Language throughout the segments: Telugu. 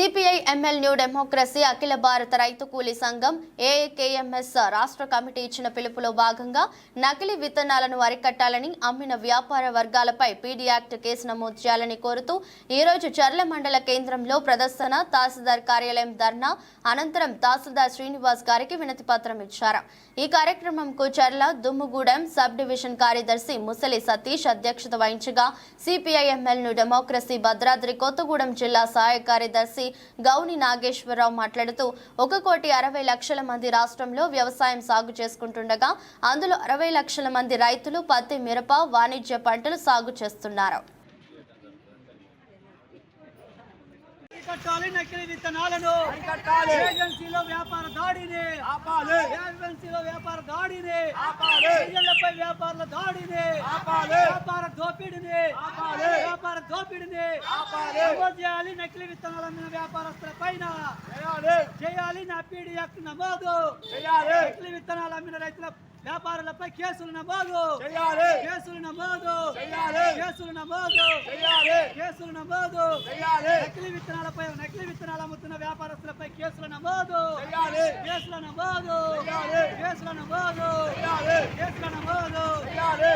సిపిఐ ఎంఎల్ న్యూ డెమోక్రసీ అఖిల భారత రైతు కూలీ సంఘం ఏఏకేఎంఎస్ రాష్ట్ర కమిటీ ఇచ్చిన పిలుపులో భాగంగా నకిలీ విత్తనాలను అరికట్టాలని అమ్మిన వ్యాపార వర్గాలపై పీడీ యాక్ట్ కేసు నమోదు చేయాలని కోరుతూ ఈరోజు చర్ల మండల కేంద్రంలో ప్రదర్శన తహసీల్దార్ కార్యాలయం ధర్నా అనంతరం తహసీల్దార్ శ్రీనివాస్ గారికి వినతి పత్రం ఇచ్చారు. ఈ కార్యక్రమంకు చర్ల దుమ్ముగూడెం సబ్ డివిజన్ కార్యదర్శి ముసలి సతీష్ అధ్యక్షత వహించగా CPI ML new democracy Bhadradri Kothagudem జిల్లా సహాయ కార్యదర్శి గౌని నాగేశ్వరరావు మాట్లాడుతూ ఒక కోటి అరవై లక్షల మంది రాష్ట్రంలో వ్యవసాయం సాగు చేసుకుంటుండగా అందులో అరవై లక్షల మంది రైతులు పత్తి మిరప వాణిజ్య పంటలు సాగు చేస్తున్నారు. అరికట్టాలి నకిలీ విత్తనాలను అరికట్టాలి. ఏజెన్సీలో వ్యాపార దాడిని ఆపాలి. ఏజెన్సీలో వ్యాపార దాడిని ఆపాలి. ప్రజలపై వ్యాపారుల దాడిని ఆపాలి. వ్యాపార దోపిడిని ఆపాలి. వ్యాపార దోపిడిని ఆపాలి. నమోదు చేయాలి నకిలీ విత్తనాలు అమ్మిన వ్యాపారస్తుల పైన చేయాలి చేయాలి నా పీడి నమోదు చేయాలి నకిలీ విత్తనాలు అమ్మిన రైతుల వ్యాపారులపై కేసులు నమోదు. చేయాలి. కేసులు నమోదు. చేయాలి. కేసులు నమోదు. చేయాలి. కేసులు నమోదు. చేయాలి. నకిలీ విత్తనాలపై నకిలీ విత్తనాలు అమ్ముతున్న వ్యాపారస్తులపై కేసుల నమోదు. చేయాలి. కేసుల నమోదు. చేయాలి. కేసుల నమోదు. చేయాలి. కేసుల నమోదు. చేయాలి.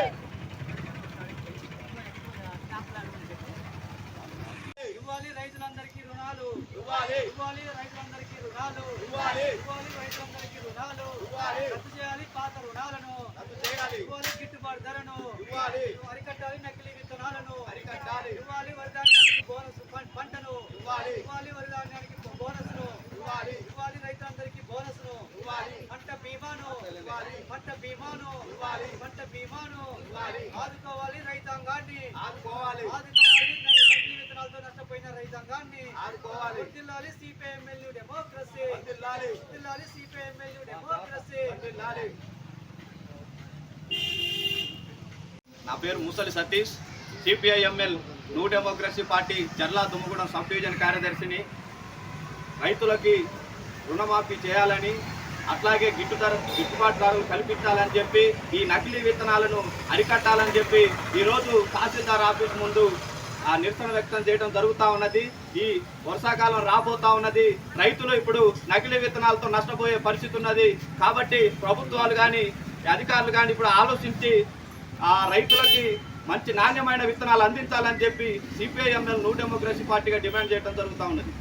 ఇవ్వాలి రైతులందరికీ రుణాలు ఇవ్వాలి. ఇవ్వాలి రైతులందరికీ రుణాలు ఇవ్వాలి. ఇవ్వాలి రైతులందరికీ రుణాలు ఇవ్వాలి. రద్దు చేయాలి పాత రుణాలను రద్దు చేయాలి ఇవ్వాలి గిట్టుబాటు ధరను ఇవ్వాలి. అరికట్టాలి నకిలీ విత్తనాలను అరికట్టాలి. ఇవ్వాలి వరిధాన్యానికి బోనస్ పంటను ఇవ్వాలి. ఇవ్వాలి వరిధాన్యానికి బోనస్ను ఇవ్వాలి. ఇవ్వాలి రైతులందరికీ బోనస్ను ఇవ్వాలి. పంట బీమాను ఇవ్వాలి. పంట బీమాను ఇవ్వాలి. పంట బీమాను ఇవ్వాలి. ఆదుకోవాలి రైతాంగాన్ని ఆదుకోవాలి ఆదుకోవాలి రైతాంగాన్ని ఆదుకోవాలి. వర్ధిల్లాలి సిపిఎంఎల్యూ డెమోక్రసీ. సిపిఎంఎల్యూ డెమోక్రసీ. నా పేరు Musali Satish. CPI ML new democracy party జర్లా Dummugudem sub division కార్యదర్శిని. రైతులకి రుణమాఫీ చేయాలని అట్లాగే గిట్టు ధర గిట్టుబాటు ధరలు కల్పించాలని చెప్పి ఈ నకిలీ విత్తనాలను అరికట్టాలని చెప్పి ఈరోజు తహసీల్దార్ ఆఫీస్ ముందు ఆ నిరసన వ్యక్తం చేయడం జరుగుతూ ఉన్నది. ఈ వర్షాకాలం రాబోతా ఉన్నది. రైతులు ఇప్పుడు నకిలీ విత్తనాలతో నష్టపోయే పరిస్థితి ఉన్నది. కాబట్టి ప్రభుత్వాలు కానీ అధికారులు కానీ ఇప్పుడు ఆలోచించి ఆ రైతులకి మంచి నాణ్యమైన విత్తనాలు అందించాలని చెప్పి సిపిఐఎంఎల్ న్యూ డెమోక్రసీ పార్టీగా డిమాండ్ చేయడం జరుగుతూ ఉన్నది.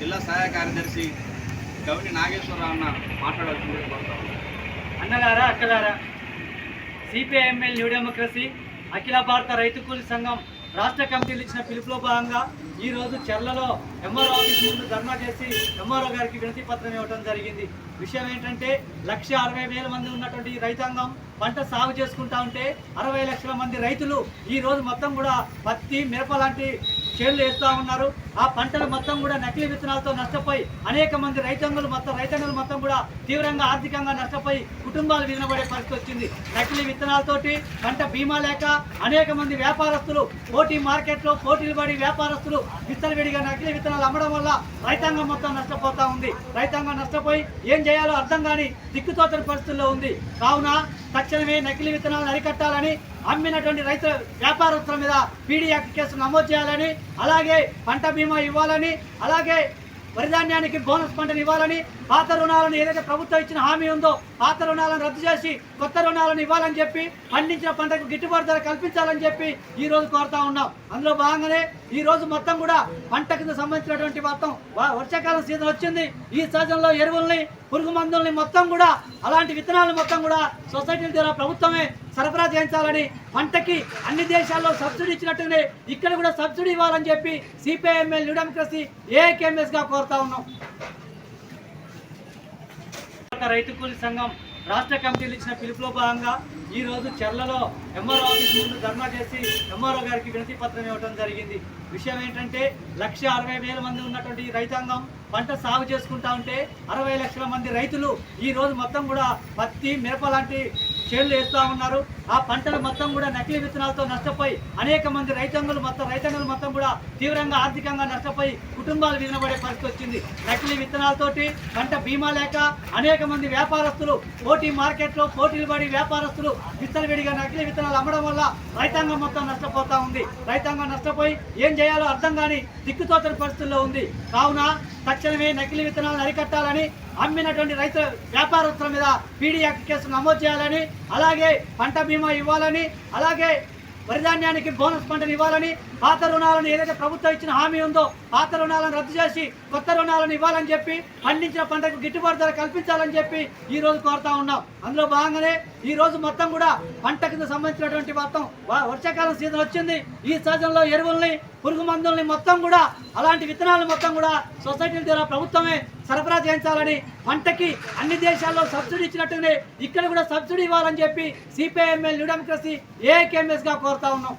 జిల్లా సహాయ కార్యదర్శి గౌని నాగేశ్వరరావు అన్న మాట్లాడాల్సింది అన్నగారా అక్కగారా? సిపిఐఎంఎల్ న్యూ డెమోక్రసీ అఖిల భారత రైతు కూలి సంఘం రాష్ట్ర కమిటీలు ఇచ్చిన పిలుపులో భాగంగా ఈ రోజు చెర్లలో ఎంఆర్ఓ ఆఫీస్ ముందు ధర్నా చేసి ఎంఆర్ఓ గారికి వినతి పత్రం ఇవ్వడం జరిగింది. విషయం ఏంటంటే లక్ష అరవై వేల మంది ఉన్నటువంటి రైతాంగం పంట సాగు చేసుకుంటా ఉంటే అరవై లక్షల మంది రైతులు ఈరోజు మొత్తం కూడా పత్తి మిరప లాంటి చేనులు వేస్తూ ఉన్నారు. ఆ పంటలు మొత్తం కూడా నకిలీ విత్తనాలతో నష్టపోయి అనేక మంది రైతాంగులు మొత్తం రైతాంగులు మొత్తం కూడా తీవ్రంగా ఆర్థికంగా నష్టపోయి కుటుంబాలు విధనబడే పరిస్థితి వచ్చింది. నకిలీ విత్తనాలతోటి పంట బీమా లేక అనేక మంది వ్యాపారస్తులు పోటీ మార్కెట్లో పోటీలు పడి వ్యాపారస్తులు విత్తనవిడిగా నకిలీ విత్తనాలు అమ్మడం వల్ల రైతాంగం మొత్తం నష్టపోతా ఉంది. రైతాంగం నష్టపోయి ఏం చేయాలో అర్థం కాని దిక్కుతోచని పరిస్థితుల్లో ఉంది. కావున తక్షణమే నకిలీ విత్తనాలను అరికట్టాలని అమ్మినటువంటి రైతు వ్యాపారస్తుల మీద పీడీ యాక్ట్ కేసు నమోదు చేయాలని అలాగే పంట బీమా ఇవ్వాలని అలాగే వరిధాన్యానికి బోనస్ పంటను ఇవ్వాలని పాత రుణాలను ఏదైతే ప్రభుత్వం ఇచ్చిన హామీ ఉందో పాత రుణాలను రద్దు చేసి కొత్త రుణాలను ఇవ్వాలని చెప్పి పండించిన పంటకు గిట్టుబాటు ధర కల్పించాలని చెప్పి ఈ రోజు కోరుతా ఉన్నాం. అందులో భాగంగానే ఈ రోజు మొత్తం కూడా పంటకు సంబంధించినటువంటి మొత్తం వర్షాకాలం సీజన్ వచ్చింది. ఈ సీజన్లో ఎరువుల్ని పురుగు మందుల్ని మొత్తం కూడా అలాంటి విత్తనాలను మొత్తం కూడా సొసైటీల ద్వారా ప్రభుత్వమే సరఫరా చేయించాలని పంటకి అన్ని దేశాల్లో సబ్సిడీ ఇచ్చినట్టుగానే ఇక్కడ కూడా సబ్సిడీ ఇవ్వాలని చెప్పి సిపిఐఎంఎల్ న్యూ డెమోక్రసీ ఏఐకేఎంఎస్గా కోరుతా ఉన్నాం. రైతు కూలీ సంఘం రాష్ట్ర కమిటీలు ఇచ్చిన పిలుపులో భాగంగా ఈ రోజు చెర్లలో ఎంఆర్ఓ ఆఫీస్ ముందు ధర్నా చేసి ఎంఆర్ఓ గారికి వినతి పత్రం ఇవ్వడం జరిగింది. విషయం ఏంటంటే లక్ష అరవై వేల మంది ఉన్నటువంటి రైతాంగం పంట సాగు చేసుకుంటా ఉంటే అరవై లక్షల మంది రైతులు ఈ రోజు మొత్తం కూడా పత్తి మిరప లాంటి చేనులు వేస్తూ ఉన్నారు. ఆ పంటలు మొత్తం కూడా నకిలీ విత్తనాలతో నష్టపోయి అనేక మంది రైతాంగులు మొత్తం రైతాంగులు మొత్తం కూడా తీవ్రంగా ఆర్థికంగా నష్టపోయి కుటుంబాలు వినబడే పరిస్థితి వచ్చింది. నకిలీ విత్తనాలతోటి పంట బీమా లేక అనేక మంది వ్యాపారస్తులు పోటీ మార్కెట్లో పోటీలు పడి వ్యాపారస్తులు విత్తనవిడిగా నకిలీ విత్తనాలు అమ్మడం వల్ల రైతాంగం మొత్తం నష్టపోతా ఉంది. రైతాంగం నష్టపోయి ఏం చేయాలో అర్థం కాని దిక్కుతోచని పరిస్థితుల్లో ఉంది. కావున తక్షణమే నకిలీ విత్తనాలను అరికట్టాలని అమ్మినటువంటి రైతు వ్యాపారస్తుల మీద పీడీ యాక్ట్ కేసు నమోదు చేయాలని అలాగే పంట బీమా ఇవ్వాలని అలాగే వరిధాన్యానికి బోనస్ పంటను ఇవ్వాలని పాత రుణాలను ఏదైతే ప్రభుత్వం ఇచ్చిన హామీ ఉందో పాత రుణాలను రద్దు చేసి కొత్త రుణాలను ఇవ్వాలని చెప్పి పండించిన పంటకు గిట్టుబాటు ధర కల్పించాలని చెప్పి ఈ రోజు కోరుతా ఉన్నాం. అందులో భాగంగానే ఈ రోజు మొత్తం కూడా పంటకు సంబంధించినటువంటి మొత్తం వర్షాకాలం సీజన్ వచ్చింది. ఈ సీజన్లో ఎరువుల్ని పురుగు మందుల్ని మొత్తం కూడా అలాంటి విత్తనాలు మొత్తం కూడా సొసైటీల ద్వారా ప్రభుత్వమే సరఫరా చేయించాలని పంటకి అన్ని దేశాల్లో సబ్సిడీ ఇచ్చినట్టుగానే ఇక్కడ కూడా సబ్సిడీ ఇవ్వాలని చెప్పి సిపిఐఎంఎల్ న్యూ డెమోక్రసీ ఏఐకేఎంఎస్గా కోరుతా ఉన్నాం.